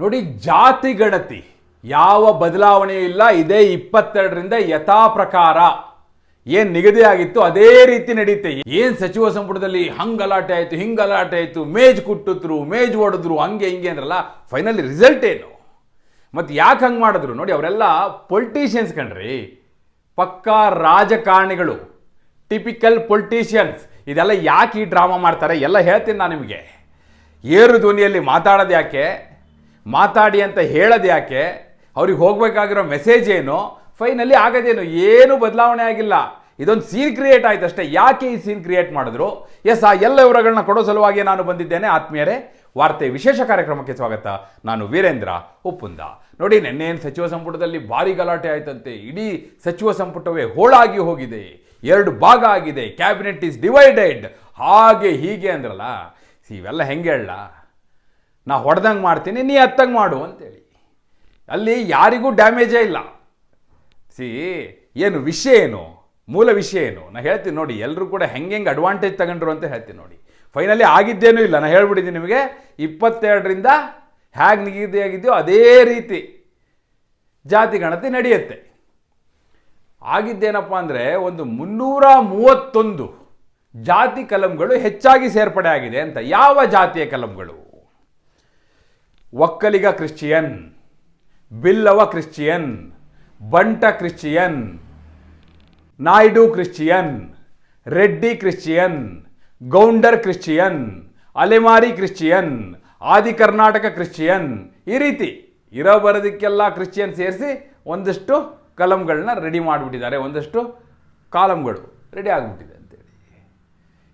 ನೋಡಿ, ಜಾತಿ ಗಣತಿ ಯಾವ ಬದಲಾವಣೆಯೂ ಇಲ್ಲ. ಇದೇ ಇಪ್ಪತ್ತೆರಡರಿಂದ ಯಥಾ ಪ್ರಕಾರ ಏನ್ ನಿಗದಿ ಆಗಿತ್ತು? ಅದೇ ರೀತಿ ನಡೀತೆ. ಏನ್ ಸಚಿವ ಸಂಪುಟದಲ್ಲಿ ಹಂಗ್ ಗಲಾಟೆ ಆಯ್ತು ಹಿಂಗ್ ಗಲಾಟೆ ಆಯ್ತು, ಮೇಜ್ ಕುಟ್ಟಿದ್ರು ಮೇಜ್ ಹೊಡೆದ್ರು ಹಂಗೆ ಹಿಂಗೆ ಅಂದ್ರಲ್ಲ ಫೈನಲಿ ರಿಸಲ್ಟ್ ಏನು? ಮತ್ತೆ ಯಾಕೆ ಹಂಗೆ ಮಾಡಿದ್ರು? ನೋಡಿ, ಅವರೆಲ್ಲ ಪೊಲಿಟೀಷಿಯನ್ಸ್ ಕಣ್ರಿ. ಪಕ್ಕಾ ರಾಜಕಾರಣಿಗಳು ಟಿಪಿಕಲ್ ಪೊಲಿಟೀಷಿಯನ್ಸ್ ಇದೆಲ್ಲ ಯಾಕೆ ಈ ಡ್ರಾಮಾ ಮಾಡ್ತಾರೆ? ಎಲ್ಲ ಹೇಳ್ತೀನಿ ನಾನು ನಿಮಗೆ. ಏರು ಧ್ವನಿಯಲ್ಲಿ ಮಾತಾಡೋದು ಯಾಕೆ? ಮಾತಾಡಿ ಅಂತ ಹೇಳೋದು ಯಾಕೆ? ಅವ್ರಿಗೆ ಹೋಗಬೇಕಾಗಿರೋ ಮೆಸೇಜ್ ಏನು? ಫೈನಲಿ ಆಗೋದೇನು? ಏನೂ ಬದಲಾವಣೆ ಆಗಿಲ್ಲ. ಇದೊಂದು ಸೀನ್ ಕ್ರಿಯೇಟ್ ಆಯ್ತು ಅಷ್ಟೇ ಯಾಕೆ ಈ ಸೀನ್ ಕ್ರಿಯೇಟ್ ಮಾಡಿದ್ರು? ಎಸ್, ಆ ಎಲ್ಲ ವಿವರಗಳನ್ನ ಕೊಡೋ ಸಲುವಾಗಿ ನಾನು ಬಂದಿದ್ದೇನೆ. ಆತ್ಮೀಯರೇ, ವಾರ್ತೆ ವಿಶೇಷ ಕಾರ್ಯಕ್ರಮಕ್ಕೆ ಸ್ವಾಗತ. ನಾನು ವೀರೇಂದ್ರ ಉಪ್ಪುಂದ. ನೋಡಿ ನಿನ್ನೇನು ಸಚಿವ ಸಂಪುಟದಲ್ಲಿ ಭಾರಿ ಗಲಾಟೆ ಆಯ್ತಂತೆ. ಇಡೀ ಸಚಿವ ಸಂಪುಟವೇ ಹೋಳಾಗಿ ಹೋಗಿದೆ. ಎರಡು ಭಾಗ ಆಗಿದೆ. ಕ್ಯಾಬಿನೆಟ್ ಈಸ್ ಡಿವೈಡೆಡ್ ಹಾಗೆ ಹೀಗೆ ಅಂದ್ರಲ್ಲ. ಇವೆಲ್ಲ ಹೆಂಗೆ ಹೇಳ ನಾ ಹೊಡೆದಂಗೆ ಮಾಡ್ತೀನಿ, ನೀ ಹತ್ತಂಗೆ ಮಾಡು ಅಂತೇಳಿ. ಅಲ್ಲಿ ಯಾರಿಗೂ ಡ್ಯಾಮೇಜೇ ಇಲ್ಲ. ಸಿ, ಏನು ವಿಷಯ ಏನು? ಮೂಲ ವಿಷಯ ಏನು? ನಾನು ಹೇಳ್ತೀನಿ ನೋಡಿ ಎಲ್ಲರೂ ಕೂಡ ಹೆಂಗೆ ಹೆಂಗೆ ಅಡ್ವಾಂಟೇಜ್ ತಗೊಂಡ್ರು ಅಂತ ಹೇಳ್ತೀನಿ ನೋಡಿ. ಫೈನಲಿ ಆಗಿದ್ದೇನೂ ಇಲ್ಲ ನಾನು ಹೇಳ್ಬಿಟ್ಟಿದ್ದೀನಿ ನಿಮಗೆ, ಇಪ್ಪತ್ತೆರಡರಿಂದ ಹೇಗೆ ನಿಗದಿಯಾಗಿದೆಯೋ ಅದೇ ರೀತಿ ಜಾತಿ ಗಣತಿ ನಡೆಯುತ್ತೆ. ಆಗಿದ್ದೇನಪ್ಪ ಅಂದರೆ, ಒಂದು ಮುನ್ನೂರ ಮೂವತ್ತೊಂದು ಜಾತಿ ಕಲಂಗಳು ಹೆಚ್ಚಾಗಿ ಸೇರ್ಪಡೆ ಆಗಿದೆ ಅಂತ, ಯಾವ ಜಾತಿಯ ಕಲಂಗಳು? Vokkaliga Christian, Billava Christian, Bunt Christian, Naidu Christian, Reddy Christian, Gounder Christian, ಅಲೆಮಾರಿ ಕ್ರಿಶ್ಚಿಯನ್, ಆದಿ ಕರ್ನಾಟಕ ಕ್ರಿಶ್ಚಿಯನ್ ಈ ರೀತಿ ಇರೋ ಬರೋದಕ್ಕೆಲ್ಲ ಕ್ರಿಶ್ಚಿಯನ್ ಸೇರಿಸಿ ಒಂದಷ್ಟು ಕಲಮ್ಗಳನ್ನ ರೆಡಿ ಮಾಡಿಬಿಟ್ಟಿದ್ದಾರೆ. ಒಂದಷ್ಟು ಕಾಲಮ್ಗಳು ರೆಡಿ ಆಗಿಬಿಟ್ಟಿದೆ ಅಂತೇಳಿ.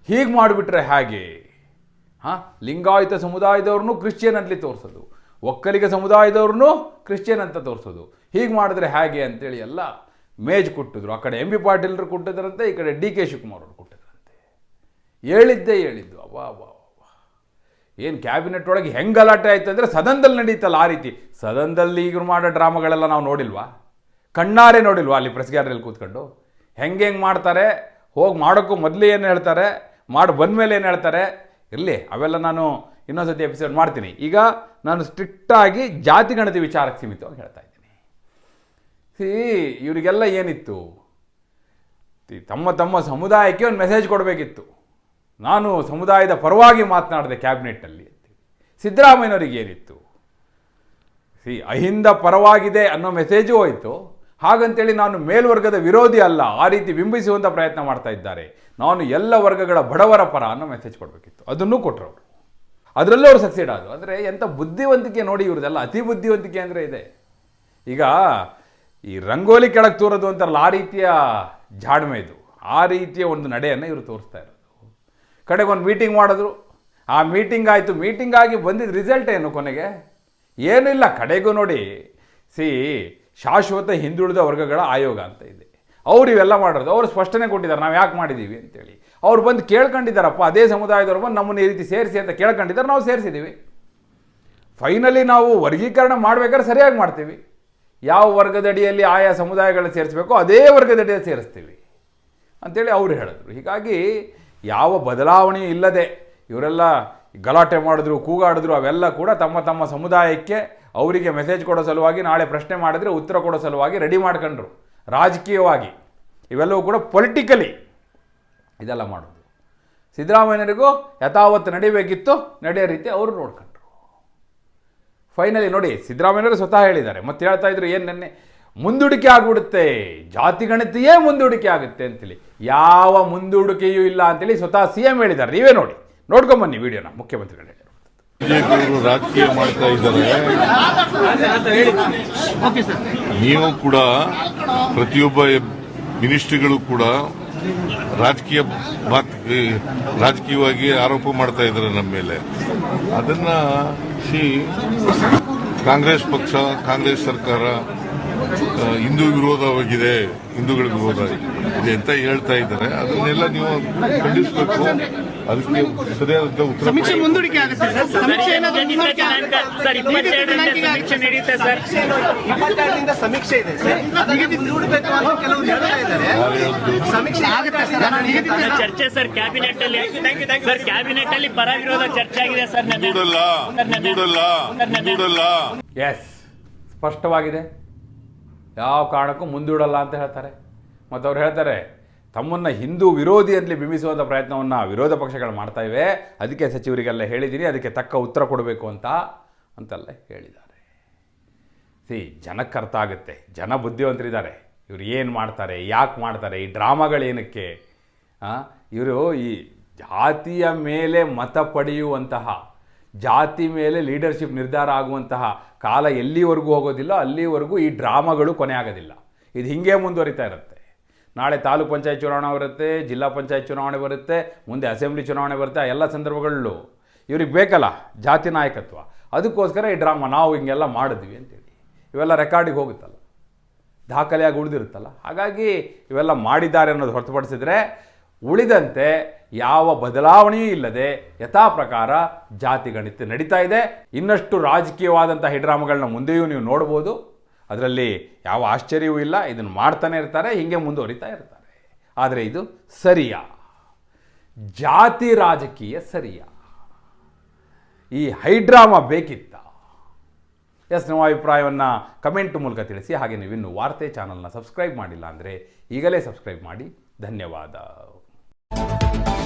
ಹೀಗೆ ಮಾಡಿಬಿಟ್ರೆ ಹೇಗೆ ಹಾಂ? ಲಿಂಗಾಯತ ಸಮುದಾಯದವ್ರನ್ನೂ ಕ್ರಿಶ್ಚಿಯನ್ ಅಂತಲಿ ತೋರಿಸೋದು. ಒಕ್ಕಲಿಗ ಸಮುದಾಯದವ್ರನ್ನೂ ಕ್ರಿಶ್ಚಿಯನ್ ಅಂತ ತೋರಿಸೋದು. ಹೀಗೆ ಮಾಡಿದ್ರೆ ಹೇಗೆ ಅಂತೇಳಿ ಎಲ್ಲ ಮೇಜ್ ಕೊಟ್ಟಿದ್ರು. ಆ ಕಡೆ ಎಂ ಬಿ ಪಾಟೀಲ್ರು ಕೊಟ್ಟಿದ್ರಂತೆ, ಈ ಕಡೆ ಡಿ ಕೆ ಶಿವಕುಮಾರ್ ಅವರು ಕೊಟ್ಟಿದ್ರಂತೆ. ಹೇಳಿದ್ದೇ ಹೇಳಿದ್ದು. ಅವಾ ವಾ ಏನು ಕ್ಯಾಬಿನೆಟ್ ಒಳಗೆ ಹೆಂಗೆ ಗಲಾಟೆ ಆಯ್ತು ಅಂದರೆ ಸದನದಲ್ಲಿ ನಡೀತಲ್ಲ ಆ ರೀತಿ. ಸದನದಲ್ಲಿ ಈಗ ಮಾಡೋ ಡ್ರಾಮಾಗಳೆಲ್ಲ ನಾವು ನೋಡಿಲ್ವಾ? ಕಣ್ಣಾರೆ ನೋಡಿಲ್ವಾ ಅಲ್ಲಿ ಪ್ರೆಸ್ ಗ್ಯಾಲರಿಯಲ್ಲಿ ಕೂತ್ಕೊಂಡು? ಹೆಂಗೆ ಹೆಂಗೆ ಮಾಡ್ತಾರೆ? ಹೋಗಿ ಮಾಡೋಕ್ಕೂ ಮೊದಲು ಏನು ಹೇಳ್ತಾರೆ? ಮಾಡಿ ಬಂದಮೇಲೆ ಏನು ಹೇಳ್ತಾರೆ? ಇರಲಿ, ಅವೆಲ್ಲ ನಾನು ಇನ್ನೊಂದು ಸತಿ ಎಪಿಸೋಡ್ ಮಾಡ್ತೀನಿ. ಈಗ ನಾನು ಸ್ಟ್ರಿಕ್ಟಾಗಿ ಜಾತಿ ಗಣತಿ ವಿಚಾರಕ್ಕೆ ಸೀಮಿತವಾಗಿ ಹೇಳ್ತಾ ಇದ್ದೀನಿ. ಸಿ, ಇವರಿಗೆಲ್ಲ ಏನಿತ್ತು? ತಮ್ಮ ತಮ್ಮ ಸಮುದಾಯಕ್ಕೆ ಒಂದು ಮೆಸೇಜ್ ಕೊಡಬೇಕಿತ್ತು. ನಾನು ಸಮುದಾಯದ ಪರವಾಗಿ ಮಾತನಾಡಿದೆ ಕ್ಯಾಬಿನೆಟ್ಟಲ್ಲಿ ಸಿದ್ದರಾಮಯ್ಯನವರಿಗೆ ಏನಿತ್ತು? ಸಿ, ಅಹಿಂದ ಪರವಾಗಿದೆ ಅನ್ನೋ ಮೆಸೇಜು ಹೋಯಿತು. ಹಾಗಂತೇಳಿ ನಾನು ಮೇಲ್ವರ್ಗದ ವಿರೋಧಿ ಅಲ್ಲ, ಆ ರೀತಿ ಬಿಂಬಿಸುವಂಥ ಪ್ರಯತ್ನ ಮಾಡ್ತಾ ಇದ್ದಾರೆ. ನಾನು ಎಲ್ಲ ವರ್ಗಗಳ ಬಡವರ ಪರ ಅನ್ನೋ ಮೆಸೇಜ್ ಕೊಡಬೇಕಿತ್ತು. ಅದನ್ನೂ ಕೊಟ್ಟರು ಅವರು. ಅದರಲ್ಲೂ ಅವರು ಸಕ್ಸೀಡ್ ಆದರು. ಅಂದರೆ ಎಂಥ ಬುದ್ಧಿವಂತಿಕೆ ನೋಡಿ ಇವ್ರದ್ದೆಲ್ಲ ಅತಿ ಬುದ್ಧಿವಂತಿಕೆ ಅಂದರೆ ಇದೆ. ಈಗ ಈ ರಂಗೋಲಿ ಕೆಳಗೆ ತೋರೋದು ಅಂತಾರಲ್ಲ, ಆ ರೀತಿಯ ಜಾಡ್ಮೆ ಇದು. ಆ ರೀತಿಯ ಒಂದು ನಡೆಯನ್ನು ಇವರು ತೋರಿಸ್ತಾ ಇರೋದು. ಕಡೆಗೆ ಒಂದು ಮೀಟಿಂಗ್ ಮಾಡಿದ್ರು. ಆ ಮೀಟಿಂಗ್ ಆಯಿತು. ಮೀಟಿಂಗ್ ಆಗಿ ಬಂದಿದ್ದ ರಿಸಲ್ಟ್ ಏನು ಕೊನೆಗೆ? ಏನಿಲ್ಲ ಕಡೆಗೂ ನೋಡಿ. ಸಿ ಶಾಶ್ವತ ಹಿಂದುಳಿದ ವರ್ಗಗಳ ಆಯೋಗ ಅಂತ ಇದೆ. ಅವ್ರು ಇವೆಲ್ಲ ಮಾಡೋದು ಅವರು ಸ್ಪಷ್ಟನೆ ಕೊಟ್ಟಿದ್ದಾರೆ. ನಾವು ಯಾಕೆ ಮಾಡಿದ್ದೀವಿ ಅಂತೇಳಿ. ಅವ್ರು ಬಂದು ಕೇಳ್ಕೊಂಡಿದ್ದಾರಪ್ಪ, ಅದೇ ಸಮುದಾಯದವ್ರು ಬಂದು ನಮ್ಮನ್ನು ಈ ರೀತಿ ಸೇರಿಸಿ ಅಂತ ಕೇಳ್ಕೊಂಡಿದ್ದಾರೆ. ನಾವು ಸೇರಿಸಿದ್ದೀವಿ ಫೈನಲಿ ನಾವು ವರ್ಗೀಕರಣ ಮಾಡಬೇಕಾದ್ರೆ ಸರಿಯಾಗಿ ಮಾಡ್ತೀವಿ. ಯಾವ ವರ್ಗದಡಿಯಲ್ಲಿ ಆಯಾ ಸಮುದಾಯಗಳನ್ನ ಸೇರಿಸಬೇಕೋ ಅದೇ ವರ್ಗದಡಿಯಲ್ಲಿ ಸೇರಿಸ್ತೀವಿ ಅಂತೇಳಿ ಅವರು ಹೇಳಿದ್ರು. ಹೀಗಾಗಿ ಯಾವ ಬದಲಾವಣೆ ಇಲ್ಲದೆ ಇವರೆಲ್ಲ ಗಲಾಟೆ ಮಾಡಿದ್ರು, ಕೂಗಾಡಿದ್ರು, ಅವೆಲ್ಲ ಕೂಡ ತಮ್ಮ ತಮ್ಮ ಸಮುದಾಯಕ್ಕೆ ಅವರಿಗೆ ಮೆಸೇಜ್ ಕೊಡೋ ಸಲುವಾಗಿ ನಾಳೆ ಪ್ರಶ್ನೆ ಮಾಡಿದ್ರೆ ಉತ್ತರ ಕೊಡೋ ಸಲುವಾಗಿ ರೆಡಿ ಮಾಡ್ಕೊಂಡ್ರು. ರಾಜಕೀಯವಾಗಿ. ಇವೆಲ್ಲವೂ ಕೂಡ ಪೊಲಿಟಿಕಲಿ ಇದೆಲ್ಲ ಮಾಡೋದು. ಸಿದ್ದರಾಮಯ್ಯನಿಗೂ ಯಥಾವತ್ತು ನಡಿಬೇಕಿತ್ತು. ನಡೆಯೋ ರೀತಿ ಅವರು ನೋಡ್ಕೊಂಡ್ರು. ಫೈನಲಿ ನೋಡಿ, ಸಿದ್ದರಾಮಯ್ಯನವರು ಸ್ವತಃ ಹೇಳಿದ್ದಾರೆ. ಮತ್ತೆ ಹೇಳ್ತಾ ಇದ್ರು, ಏನು ನೆನ್ನೆ? ಮುಂದೂಡಿಕೆ ಆಗಿಬಿಡುತ್ತೆ. ಜಾತಿ ಗಣತಿಯೇ ಮುಂದೂಡಿಕೆ ಆಗುತ್ತೆ ಅಂತೇಳಿ. ಯಾವ ಮುಂದೂಡಿಕೆಯೂ ಇಲ್ಲ ಅಂತೇಳಿ ಸ್ವತಃ ಸಿ ಎಂ ಹೇಳಿದ್ದಾರೆ. ನೀವೇ ನೋಡಿ. ನೋಡ್ಕೊಂಬನ್ನಿ ವಿಡಿಯೋನ. ಮುಖ್ಯಮಂತ್ರಿಗಳು. ಬಿಜೆಪಿಯವರು ರಾಜಕೀಯ ಮಾಡ್ತಾ ಇದ್ದಾರೆ. ನೀವು ಕೂಡ ಪ್ರತಿಯೊಬ್ಬ ಮಿನಿಸ್ಟ್ರಿಗಳು ಕೂಡ ರಾಜಕೀಯ ರಾಜಕೀಯವಾಗಿ ಆರೋಪ ಮಾಡ್ತಾ ಇದ್ದಾರೆ ನಮ್ಮ ಮೇಲೆ. ಅದನ್ನ ಸಿ ಕಾಂಗ್ರೆಸ್ ಪಕ್ಷ, ಕಾಂಗ್ರೆಸ್ ಸರ್ಕಾರ ಹಿಂದೂ ವಿರೋಧವಾಗಿದೆ ಹಿಂದೂಗಳ ವಿರೋಧ ಇದೆ ಅಂತ ಹೇಳ್ತಾ ಇದ್ದಾರೆ. ಅದನ್ನೆಲ್ಲ ನೀವು ಖಂಡಿಸಬೇಕು. ಅದಕ್ಕೆ ಸರಿಯಾದ ಉತ್ತರ ಸಮೀಕ್ಷೆ ಮುಂದೂಡಿಕೆ ಆಗುತ್ತೆ ಸರ್. ಸಮೀಕ್ಷೆ ಸರ್. ಸಮೀಕ್ಷೆ ನಡೆಯುತ್ತೆ ಸರ್. ಇಪ್ಪತ್ತೆರಡರಿಂದ ಸಮೀಕ್ಷೆ ಇದೆ ಸರ್. ನಿಗದಿ ಮುಂದೂಡಬೇಕು ಅಂತ ಕೆಲವರು ಹೇಳ್ತಾ ಇದ್ದಾರೆ. ಸಮೀಕ್ಷೆ ಆಗುತ್ತೆ ಸರ್. ಚರ್ಚೆ ಸರ್ ಕ್ಯಾಬಿನೆಟ್ ಅಲ್ಲಿ. ಸರ್ ಕ್ಯಾಬಿನೆಟ್ ಅಲ್ಲಿ ಪರ ವಿರೋಧ ಚರ್ಚೆ ಆಗಿದೆ ಸರ್ ಎಸ್ ಸ್ಪಷ್ಟವಾಗಿದೆ. ಯಾವ ಕಾರಣಕ್ಕೂ ಮುಂದೂಡಲ್ಲ ಅಂತ ಹೇಳ್ತಾರೆ. ಮತ್ತು ಅವ್ರು ಹೇಳ್ತಾರೆ, ತಮ್ಮನ್ನು ಹಿಂದೂ ವಿರೋಧಿ ಅಂತಲೇ ಬಿಂಬಿಸುವಂಥ ಪ್ರಯತ್ನವನ್ನು ವಿರೋಧ ಪಕ್ಷಗಳು ಮಾಡ್ತಾ ಇವೆ, ಅದಕ್ಕೆ ಸಚಿವರಿಗೆಲ್ಲ ಹೇಳಿದ್ದೀನಿ ಅದಕ್ಕೆ ತಕ್ಕ ಉತ್ತರ ಕೊಡಬೇಕು ಅಂತ, ಅಂತೆಲ್ಲ ಹೇಳಿದ್ದಾರೆ. ಸಿ, ಜನಕ್ಕೆ ಅರ್ಥ ಆಗುತ್ತೆ, ಜನ ಬುದ್ಧಿವಂತರಿದ್ದಾರೆ, ಇವರು ಏನು ಮಾಡ್ತಾರೆ, ಯಾಕೆ ಮಾಡ್ತಾರೆ, ಈ ಡ್ರಾಮಾಗಳೇನಕ್ಕೆ ಇವರು ಈ ಜಾತಿಯ ಮೇಲೆ ಮತ ಪಡೆಯುವಂತಹ ಜಾತಿ ಮೇಲೆ ಲೀಡರ್ಶಿಪ್ ನಿರ್ಧಾರ ಆಗುವಂತಹ ಕಾಲ ಎಲ್ಲಿವರೆಗೂ ಹೋಗೋದಿಲ್ಲ, ಅಲ್ಲಿವರೆಗೂ ಈ ಡ್ರಾಮಾಗಳು ಕೊನೆ ಆಗೋದಿಲ್ಲ. ಇದು ಹಿಂಗೆ ಮುಂದುವರಿತಾ ಇರುತ್ತೆ. ನಾಳೆ ತಾಲೂಕ್ ಪಂಚಾಯತ್ ಚುನಾವಣೆ ಬರುತ್ತೆ, ಜಿಲ್ಲಾ ಪಂಚಾಯತ್ ಚುನಾವಣೆ ಬರುತ್ತೆ, ಮುಂದೆ ಅಸೆಂಬ್ಲಿ ಚುನಾವಣೆ ಬರುತ್ತೆ, ಆ ಎಲ್ಲ ಸಂದರ್ಭಗಳಲ್ಲೂ. ಇವ್ರಿಗೆ ಬೇಕಲ್ಲ, ಜಾತಿ ನಾಯಕತ್ವ. ಅದಕ್ಕೋಸ್ಕರ ಈ ಡ್ರಾಮಾ ನಾವು ಹಿಂಗೆಲ್ಲ ಮಾಡಿದ್ವಿ ಅಂತೇಳಿ. ಇವೆಲ್ಲ ರೆಕಾರ್ಡಿಗೆ ಹೋಗುತ್ತಲ್ಲ. ದಾಖಲೆಯಾಗಿ ಉಳಿದಿರುತ್ತಲ್ಲ. ಹಾಗಾಗಿ ಇವೆಲ್ಲ ಮಾಡಿದ್ದಾರೆ ಅನ್ನೋದು ಹೊರತುಪಡಿಸಿದ್ರೆ ಉಳಿದಂತೆ ಯಾವ ಬದಲಾವಣೆಯೂ ಇಲ್ಲದೆ ಯಥಾ ಪ್ರಕಾರ ಜಾತಿ ಗಣಿತ ನಡೀತಾ ಇದೆ. ಇನ್ನಷ್ಟು ರಾಜಕೀಯವಾದಂಥ ಹಿಡ್ರಾಮಗಳನ್ನ ಮುಂದೆಯೂ ನೀವು ನೋಡ್ಬೋದು. ಅದರಲ್ಲಿ ಯಾವ ಆಶ್ಚರ್ಯವೂ ಇಲ್ಲ. ಇದನ್ನು ಮಾಡ್ತಾನೆ ಇರ್ತಾರೆ, ಹೀಗೆ ಮುಂದುವರಿತಾ ಇರ್ತಾರೆ. ಆದರೆ ಇದು ಸರಿಯಾ? ಜಾತಿ ರಾಜಕೀಯ ಸರಿಯ? ಈ ಹೈಡ್ರಾಮ ಬೇಕಿತ್ತ? ಎಸ್ ನಿಮ್ಮ ಅಭಿಪ್ರಾಯವನ್ನು ಕಮೆಂಟ್ ಮೂಲಕ ತಿಳಿಸಿ. ಹಾಗೆ ನೀವಿನ್ನು ವಾರ್ತೆ ಚಾನಲ್ನ ಸಬ್ಸ್ಕ್ರೈಬ್ ಮಾಡಿಲ್ಲ ಅಂದರೆ ಈಗಲೇ ಸಬ್ಸ್ಕ್ರೈಬ್ ಮಾಡಿ. ಧನ್ಯವಾದ. Bye.